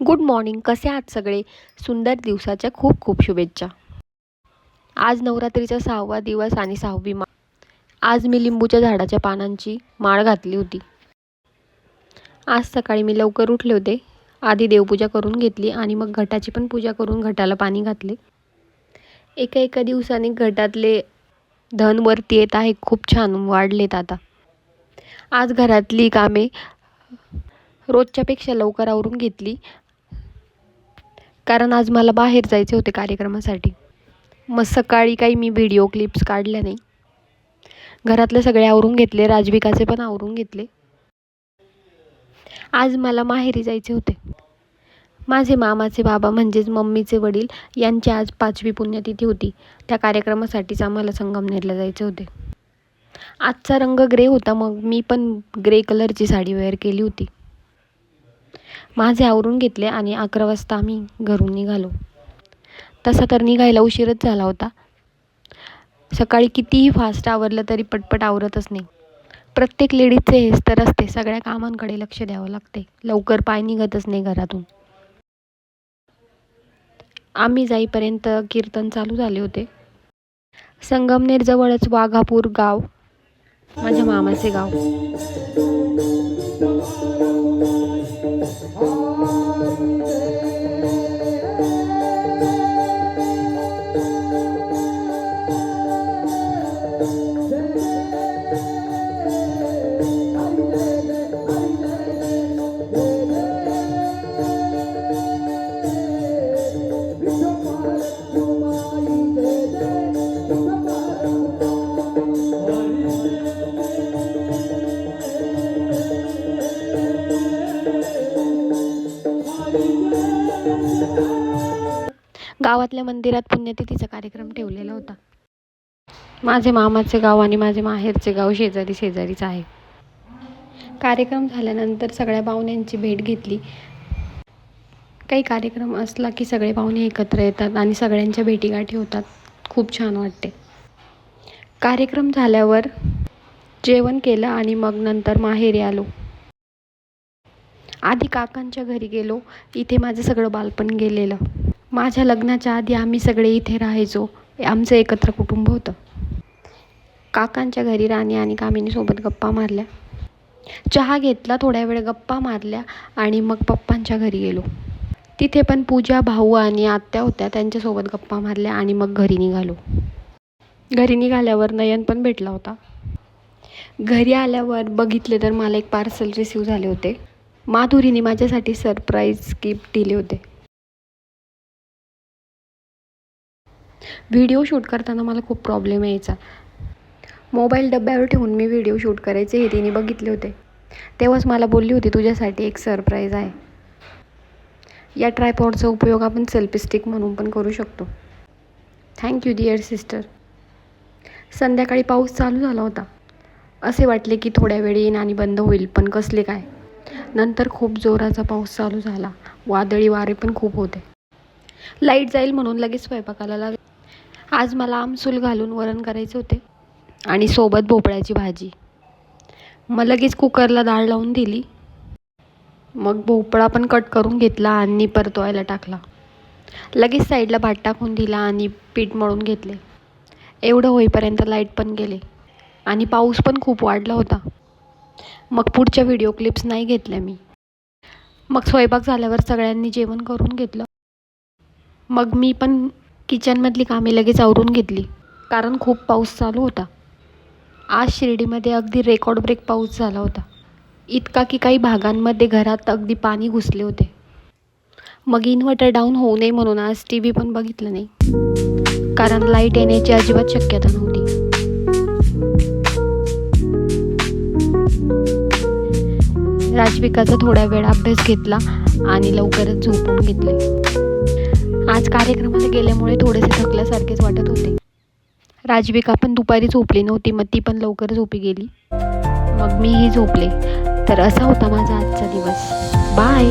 Good morning. कसे आहात सगळे? सुंदर दिवसाच्या खूप खूप शुभेच्छा. आज नवरात्रीचा सहावा दिवस आणि सहावी मा आज मी लिंबूच्या झाडाच्या पानांची माळ घातली होती. आज सकाळी मी लवकर उठले होते. आधी देवपूजा करून घेतली आणि मग घटाची पण पूजा करून घटाला पाणी घातले. एका एका दिवसाने घटातले धन वरती येत आहे. खूप छान वाढलेत आता. आज घरातली कामे रोजच्यापेक्षा लवकर आवरून घेतली. कारण आज मला बाहेर जायचे होते कार्यक्रमासाठी. मग सकाळी काही मी व्हिडिओ क्लिप्स काढल्या नाही. घरातले सगळे आवरून घेतले राजविकाचे पण आवरून घेतले. आज मला माहेरी जायचे होते. माझे मामाचे बाबा म्हणजेच मम्मीचे वडील यांची आज पाचवी पुण्यतिथी होती. त्या कार्यक्रमासाठीच आम्हाला संगमनेरला जायचे होते. आजचा रंग ग्रे होता मग मी पण ग्रे कलरची साडी वेअर केली होती. माझे आवरून घेतले आणि अकरा वाजता आम्ही घरून निघालो. तसा तर निघायला उशीरच झाला होता. सकाळी कितीही फास्ट आवरलं तरी पटपट आवरतच नाही. प्रत्येक लेडीजचे हेच तर असते सगळ्या कामांकडे लक्ष द्यावं लागते. लवकर पाय निघतच नाही घरातून. आम्ही जाईपर्यंत कीर्तन चालू झाले होते. संगमनेर जवळच वाघापूर गाव माझ्या मामाचे गाव. गावातल्या मंदिरात पुण्यतिथीचा कार्यक्रम ठेवलेला होता. माझे मामाचे गाव आणि माझे माहेरचे गाव शेजारी शेजारीच आहे. कार्यक्रम झाल्यानंतर सगळ्या पाहुण्यांची भेट घेतली. काही कार्यक्रम असला की सगळे पाहुणे एकत्र येतात आणि सगळ्यांच्या भेटीगाठी होतात. खूप छान वाटते. कार्यक्रम झाल्यावर जेवण केलं आणि मग नंतर माहेरी आलो. आधी काकांच्या घरी गेलो. इथे माझं सगळं बालपण गेलेलं. माझ्या लग्नाच्या आधी आम्ही सगळे इथे राहायचो. आमचं एकत्र कुटुंब होतं. काकांच्या घरी राणी आणि कामिनीसोबत गप्पा मारल्या. चहा घेतला थोड्या वेळ गप्पा मारल्या आणि मग पप्पांच्या घरी गेलो. तिथे पण पूजा भाऊ आणि आत्या होत्या त्यांच्यासोबत गप्पा मारल्या आणि मग घरी निघालो. घरी निघाल्यावर नयन पण भेटला होता. घरी आल्यावर बघितले तर मला एक पार्सल रिसीव झाले होते. माधुरीने माझ्यासाठी सरप्राईज गिफ्ट दिले होते. व्हिडिओ शूट करताना मला खूप प्रॉब्लेम यायचा. मोबाईल डब्यावर ठेवून मी व्हिडिओ शूट करायचे हे तिने बघितले होते. तेव्हाच मला बोलली होती तुझ्यासाठी एक सरप्राईज आहे. या ट्रायपॉडचा उपयोग आपण सेल्फी स्टिक म्हणून पण करू शकतो. थँक्यू डिअर सिस्टर संध्याकाळी पाऊस चालू झाला होता. असे वाटले की थोड्या वेळ येईन आणि बंद होईल पण कसले काय? नंतर खूप जोराचा पाऊस चालू झाला. वादळी वारे पण खूप होते. लाइट जाईल म्हणून लगेच स्वयंपाकाला लागले आज मला आमसूल घालून वरण करायचे होते. आणि सोबत भोपळ्याची भाजी. मग लगेच कुकरला डाळ लावून दिली. मग भोपळा पण कट करून घेतला आणि परतवायला टाकला. लगेच साईडला भात टाकून दिला आणि पीठ मळून घेतले. एवढं होईपर्यंत लाइट पण गेले. आणि पाऊस पण खूप वाढला होता. मग पुढच्या व्हिडिओ क्लिप्स नाही घेतल्या मी. मग स्वयंपाक झाल्यावर सगळ्यांनी जेवण करून घेतलं. मग मी पण किचनमधली कामे लगेच आवरून घेतली कारण खूप पाऊस चालू होता. आज शिर्डीमध्ये अगदी रेकॉर्ड ब्रेक पाऊस झाला होता. इतका की काही भागांमध्ये घरात अगदी पाणी घुसले होते. मग इन्व्हर्टर डाऊन होऊ नये म्हणून आज टी व्ही पण बघितलं नाही. कारण लाइट येण्याची अजिबात शक्यता नव्हती. राजविकाचा थोडा वेळ अभ्यास घेतला आणि लवकरच झोपून घेतले. आज कार्यक्रमाला गेल्यामुळे थोडेसे थकल्यासारखेच वाटत होते. राजविका पण दुपारी झोपली नव्हती मग ती पण लवकर झोपी गेली. मग मीही झोपले. तर असा होता माझा आजचा दिवस. बाय!